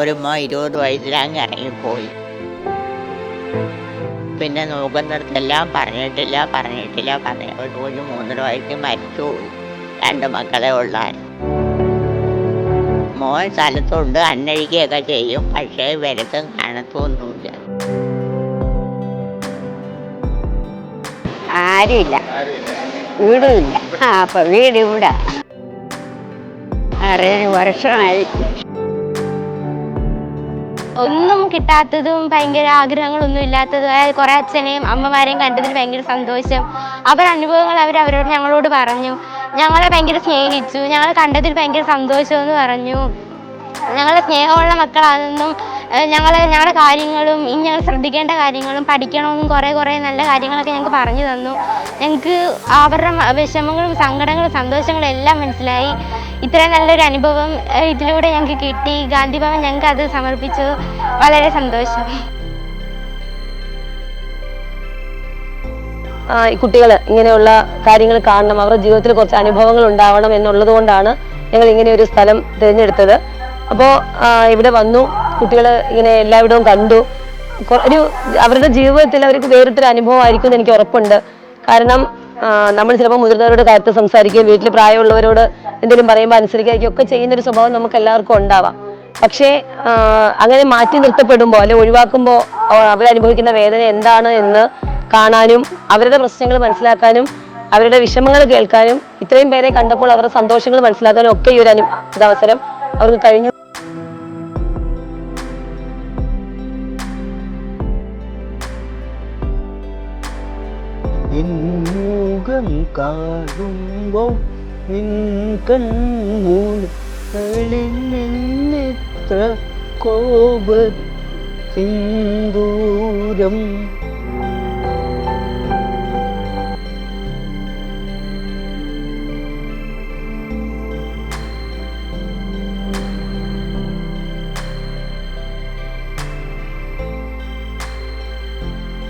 ഒരു മോ ഇരുപത് വയസ്സിലങ്ങ് ഇറങ്ങിപ്പോയി പിന്നെ നോക്കുന്നിടത്തെല്ലാം പറഞ്ഞിട്ടില്ല പറഞ്ഞിട്ടില്ല പറഞ്ഞ ഒരു ഒരു മൂന്നര വയസ്സിൽ മരിച്ചു രണ്ട് മക്കളെ ഉള്ളായിരുന്നു മോൻ സ്ഥലത്തുണ്ട് അന്വേഷിക്കുകയൊക്കെ ചെയ്യും. പക്ഷേ വരുത്തും കാണത്തൊന്നുമില്ല. ആരുമില്ല. വീടുമില്ല. ആ അപ്പൊ വീട് ഇവിടെ അറുപത് വർഷമായി. ഒന്നും കിട്ടാത്തതും ഭയങ്കര ആഗ്രഹങ്ങളൊന്നും ഇല്ലാത്തതുമായ കുറേ അച്ഛനെയും അമ്മമാരെയും കണ്ടതിൽ ഭയങ്കര സന്തോഷം. അവരുടെ അനുഭവങ്ങൾ അവർ അവരോട് ഞങ്ങളോട് പറഞ്ഞു. ഞങ്ങളെ ഭയങ്കര സ്നേഹിച്ചു. ഞങ്ങൾ കണ്ടതിൽ ഭയങ്കര സന്തോഷം എന്ന് പറഞ്ഞു. ഞങ്ങളെ സ്നേഹമുള്ള മക്കളാണെന്നും ഞങ്ങൾ ഞങ്ങളുടെ കാര്യങ്ങളും ഇനി ഞങ്ങൾ ശ്രദ്ധിക്കേണ്ട കാര്യങ്ങളും പഠിക്കണമെന്നും കുറേ കുറേ നല്ല കാര്യങ്ങളൊക്കെ ഞങ്ങൾക്ക് പറഞ്ഞു തന്നു. ഞങ്ങൾക്ക് അവരുടെ വിഷമങ്ങളും സങ്കടങ്ങളും സന്തോഷങ്ങളും എല്ലാം മനസ്സിലായി. ഇത്രയും നല്ലൊരു അനുഭവം ഇതിലൂടെ ഞങ്ങൾക്ക് കിട്ടി. ഗാന്ധി ഭവൻ ഞങ്ങൾക്ക് അത് സമർപ്പിച്ചു. വളരെ സന്തോഷം. കുട്ടികൾ ഇങ്ങനെയുള്ള കാര്യങ്ങൾ കാണണം. അവരുടെ ജീവിതത്തിൽ കുറച്ച് അനുഭവങ്ങൾ ഉണ്ടാവണം എന്നുള്ളത് കൊണ്ടാണ് ഞങ്ങൾ ഇങ്ങനെ ഒരു സ്ഥലം തിരഞ്ഞെടുത്തത്. അപ്പോൾ ഇവിടെ വന്നു. കുട്ടികൾ ഇങ്ങനെ എല്ലായിടവും കണ്ടു. ഒരു അവരുടെ ജീവിതത്തിൽ അവർക്ക് വേറിട്ടൊരു അനുഭവമായിരിക്കും എന്ന് എനിക്ക് ഉറപ്പുണ്ട്. കാരണം നമ്മൾ ചിലപ്പോൾ മുതിർന്നവരോട് കാര്യത്തിൽ സംസാരിക്കുകയും വീട്ടിൽ പ്രായമുള്ളവരോട് എന്തെങ്കിലും പറയുമ്പോൾ അനുസരിക്കുകയൊക്കെ ഒക്കെ ചെയ്യുന്ന ഒരു സ്വഭാവം നമുക്ക് എല്ലാവർക്കും ഉണ്ടാവാം. പക്ഷേ അങ്ങനെ മാറ്റി നിർത്തപ്പെടുമ്പോൾ അല്ലെ ഒഴിവാക്കുമ്പോൾ അവരനുഭവിക്കുന്ന വേദന എന്താണ് എന്ന് കാണാനും അവരുടെ പ്രശ്നങ്ങൾ മനസ്സിലാക്കാനും അവരുടെ വിഷമങ്ങൾ കേൾക്കാനും ഇത്രയും പേരെ കണ്ടപ്പോൾ അവരുടെ സന്തോഷങ്ങൾ മനസ്സിലാക്കാനും ഒക്കെ ഈ ഒരു അനു അവസരം അവർക്ക് കഴിഞ്ഞു. മുഖം കാണുമ്പോൾ നിൻ കൺമുകളിൽ നിന്നിത്ര കോപ സിന്ദൂരം